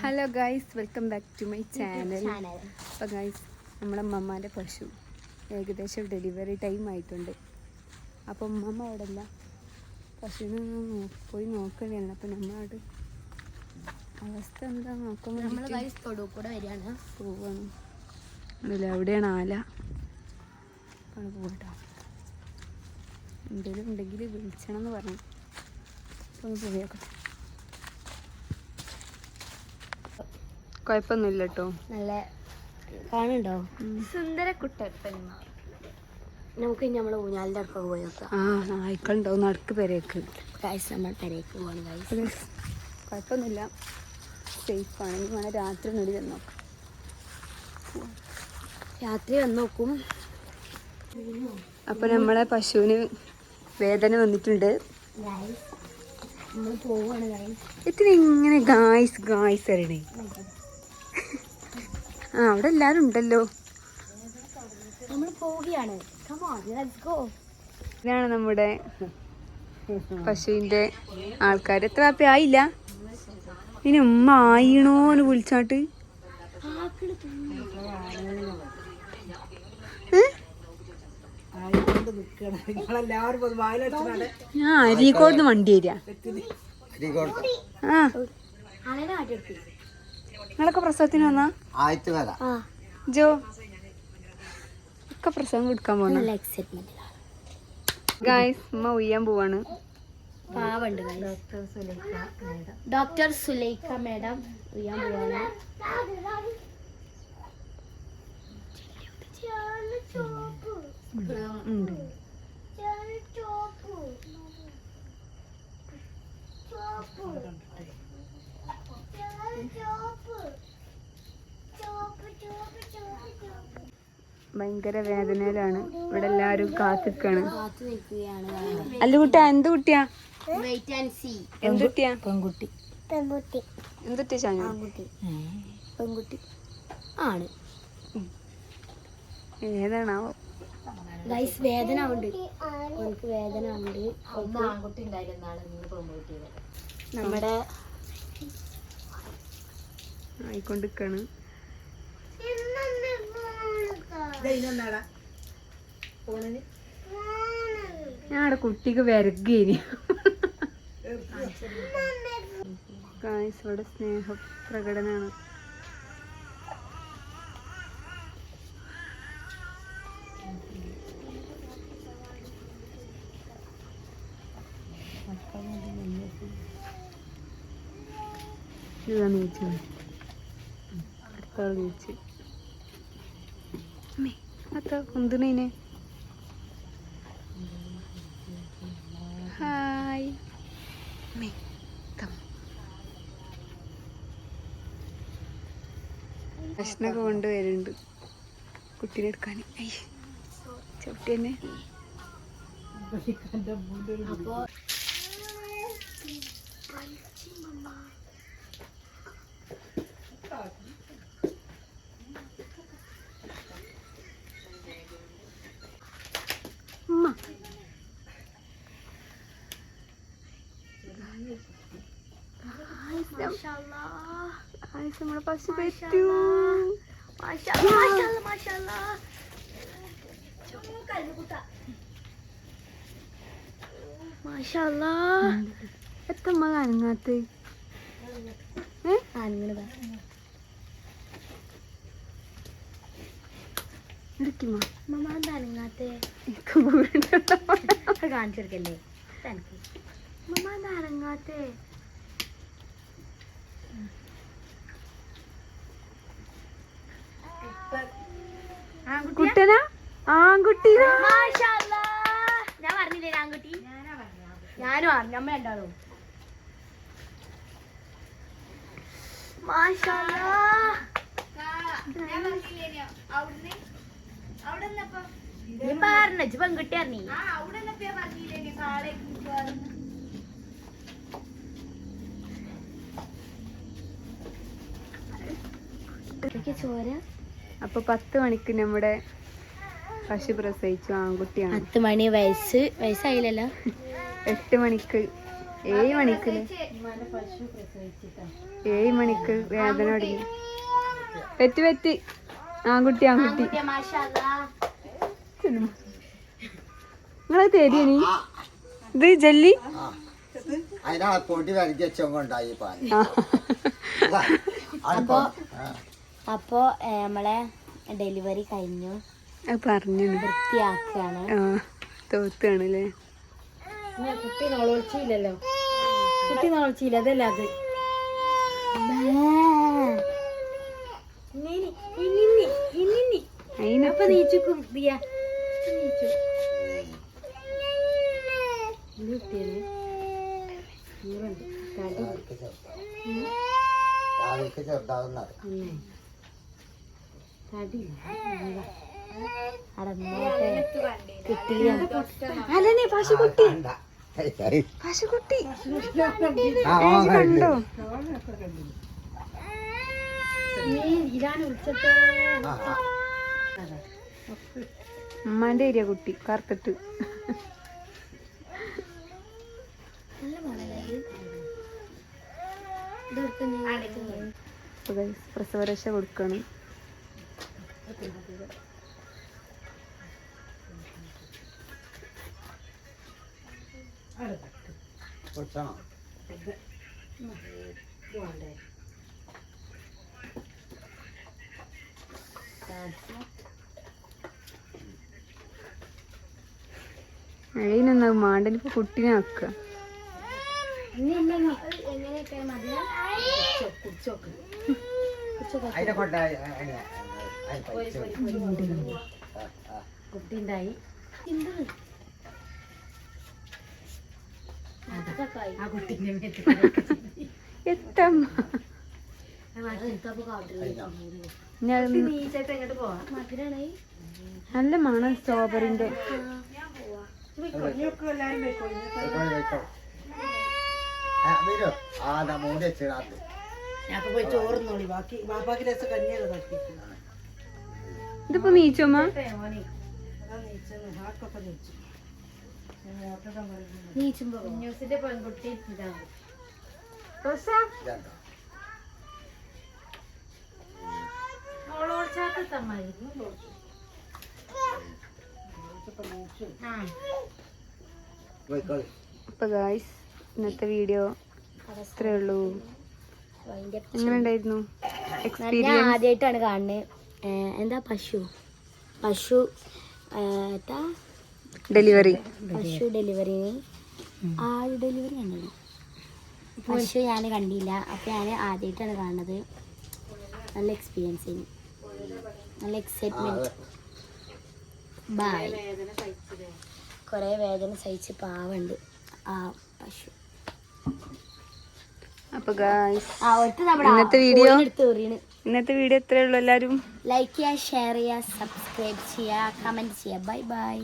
Hello guys welcome back to my channel അപ്പോൾ guys നമ്മുടെ അമ്മമാന്റെ പശു ഏകദേശം ഡെലിവറി ടൈം ആയിട്ടുണ്ട്. അപ്പോൾ അമ്മമ്മ അവിടെ അല്ല പശുവിനെ പോയി നോക്കണേണ്. അപ്പോൾ നമ്മളോട് അവസ്ഥ എന്താ നോക്കുമ്പോൾ കൂടെ വരികയാണ്. പോവാണ്. ഇല്ല എവിടെയാണ് ആല. അവിടെ പോകട്ടോ എന്തെങ്കിലും ഉണ്ടെങ്കിൽ വിളിച്ചണം എന്ന് പറഞ്ഞു. അപ്പോൾ ഒന്ന് പോയേക്കട്ടെ കുഴപ്പമൊന്നുമില്ല കേട്ടോ നല്ല കാണണ്ടോ. സുന്ദര കുട്ടപ്പന്മാർ നമുക്ക് ഇനി നമ്മളെ ഊഞ്ഞാലിന്റെ അടുക്ക പോയി നോക്കാം. ആ നായ്ക്കളുണ്ടോ നടക്ക് പെരേക്ക്. ഗൈസ് നമ്മൾ പെരേക്ക് പോകണം ഗൈസ് കുഴപ്പമൊന്നുമില്ല. സേഫാണ് ഇനി വേണം രാത്രി നടി നോക്കാം. രാത്രി വന്ന് നോക്കും. അപ്പോൾ നമ്മളെ പശുവിന് വേദന വന്നിട്ടുണ്ട്. ഇത്തിരി ഇങ്ങനെ ഗായ്സ് ഗായ്സ് അറിയണേ. ആ അവിടെ എല്ലാരും ഉണ്ടല്ലോ. നമ്മൾ പോവുകയാണ്. ഇതാണ് നമ്മുടെ പശുവിന്റെ ആൾക്കാർ എത്ര ആപ്പി ആയില്ല? ഇനി ഉമ്മ ആയിണോന്ന് വിളിച്ചാട്ട് ആ അരീക്കോട് വണ്ടി വരിക. ആ. നിങ്ങളൊക്കെ പ്രസവത്തിന് വന്നാ? ആയിട്ട് വര ആ. ജോ ഒക്കെ പ്രസവം കൊടുക്കാൻ എക്സൈറ്റ്മെന്റ് ഗായ്സ് ഉമ്മ ഉയ്യാൻ പോവാണ്. പാവുണ്ട് ഡോക്ടർ സുലൈഖ മാഡം. ഉയ്യാൻ പോവാണ്. ഉണ്ട്. ഭയങ്കര വേദനയിലാണ്. ഇവിടെ എല്ലാരും കാത്തിക്കാണ്. അല്ല കുട്ടിയാ എന്ത് കുട്ടിയാ? വെയിറ്റ് ആൻഡ് സീ എന്ത് കുട്ടിയാ? പെൺകുട്ടി. പെൺകുട്ടി. എന്ത് കുട്ടിയാ ചാഞ്ഞു ആൺകുട്ടി. പെൺകുട്ടി. ആണ്. ഏതാണാവോ? ഗൈസ് വേദന ഉണ്ട്. വേദന ഉണ്ട്. നമ്മുടെ ആയിക്കൊണ്ടിരിക്കാണ്. അവിടെ കുട്ടിക്ക് ഗായ്സ് ഇവിടെ സ്നേഹ പ്രകടനാണ്. ഇതാ നീച്ചു അടുത്താൾ നീച്ച്. അമ്മേ അത്ത കുന്തുണീനെ ഹായ്. കം ഭക്ഷണമൊക്കെ കൊണ്ടുവരുന്നുണ്ട് കുട്ടീനെ എടുക്കാൻ. ചവിട്ടി തന്നെ. അപ്പോ നമ്മളെ പശു പറ്റൂ. എത്തമ്മ അനങ്ങാത്ത ഏ? എടുക്കുമോ അനങ്ങാത്തെ എനിക്ക് വീണ്ടും. കാണിച്ചു കൊടുക്കല്ലേ? തനിക്ക് മമ്മ കുട്ടനാ? ആൺകുട്ടി ഞാൻ പറഞ്ഞില്ലേ ആൺകുട്ടി? ഞാനും അറിഞ്ഞു. അമ്മ. നീ പറഞ്ഞു. പെൺകുട്ടി അറിഞ്ഞി. ചോര. അപ്പൊ പത്ത് മണിക്ക് നമ്മുടെ പശു പ്രസവിച്ചു ആൺകുട്ടിയാണ്. പത്ത് മണി വയസ്സ് വയസ്സായില്ലല്ലോ. എട്ട് മണിക്ക് ഏഴ് മണിക്ക് ഏഴ് മണിക്ക് വേദന തുടങ്ങി. പെറ്റ് പെറ്റ് ആൺകുട്ടി ആൺകുട്ടി. നിങ്ങളെ തരിയണി ഇത് ജെല്ലി? അതിനാ പൊടി വരക്കി വെച്ചോണ്ടായി പാൽ. അപ്പൊ അപ്പോ നമ്മളെ ഡെലിവറി കഴിഞ്ഞു. പറഞ്ഞു വൃത്തിയാക്കാണ്. തോത്താണല്ലേ കുട്ടി നോളൊളിച്ചില്ലല്ലോ കുട്ടി നോളൊളിച്ചില്ല അതല്ല അത്? അതിന് അപ്പൊ നീച്ചുക്കും ദിയ. നീച്ചു. ഇത് കുട്ടിയല്ലേ അടന്നോട്ടെ കിട്ടിയ അല്ലേ പശുക്കുട്ടി പശുക്കുട്ടി കണ്ടോ. ഉമ്മാന്റെ ഏരിയ കുട്ടി കറുത്തിട്ട്. പ്രസവരക്ഷ കൊടുക്കണം. അത് മാണ്ടനിപ്പോ കുട്ടീനെ ആക്കുക എങ്ങനെയൊക്കെ മതി കുടിച്ചോക്ക് കൊണ്ട് കുട്ടി ഉണ്ടായി ആ കുട്ടിന്റെ എത്തമ്മ നല്ല മണം സ്ട്രോബറിന്റെ ചോറുന്നോളി ബാക്കി ബാപ്പാക്ക് രസം കഞ്ഞിയാണ് തട്ടിട്ട് ഇതിപ്പോ നീച്ചോമ്മ നീച്ചുമ്പോ ന്യൂസിന്റെ പെൺകുട്ടി ഇതാണ്. അപ്പൊ ഗായ്സ് ഇന്നത്തെ വീഡിയോ അത്രേ ഉള്ളൂ. എങ്ങനെ ഉണ്ടായിരുന്നു എക്സ്പീരിയൻസ് ആദ്യമായിട്ടാണ് കാണുന്നത്. എന്താ പശു? പശു ഡെലിവറി. പശു ഡെലിവറി. ആട് ഡെലിവറി കണ്ടത് പശു ഞാൻ കണ്ടില്ല. അപ്പം ഞാൻ ആദ്യമായിട്ടാണ് കാണുന്നത്. നല്ല എക്സ്പീരിയൻസ് ആയിരുന്നു. നല്ല എക്സൈറ്റ്മെന്റ് ബായ് കുറേ വേദന സഹിച്ച് പാവുണ്ട് ആ പശു. അപ്പൊ ഇന്നത്തെ വീഡിയോ ഇന്നത്തെ വീഡിയോ എത്രയുള്ളൂ എല്ലാരും? ലൈക്ക് ചെയ്യുക ഷെയർ ചെയ്യുക സബ്സ്ക്രൈബ് ചെയ്യുക കമന്റ് ചെയ്യുക ബൈ ബൈ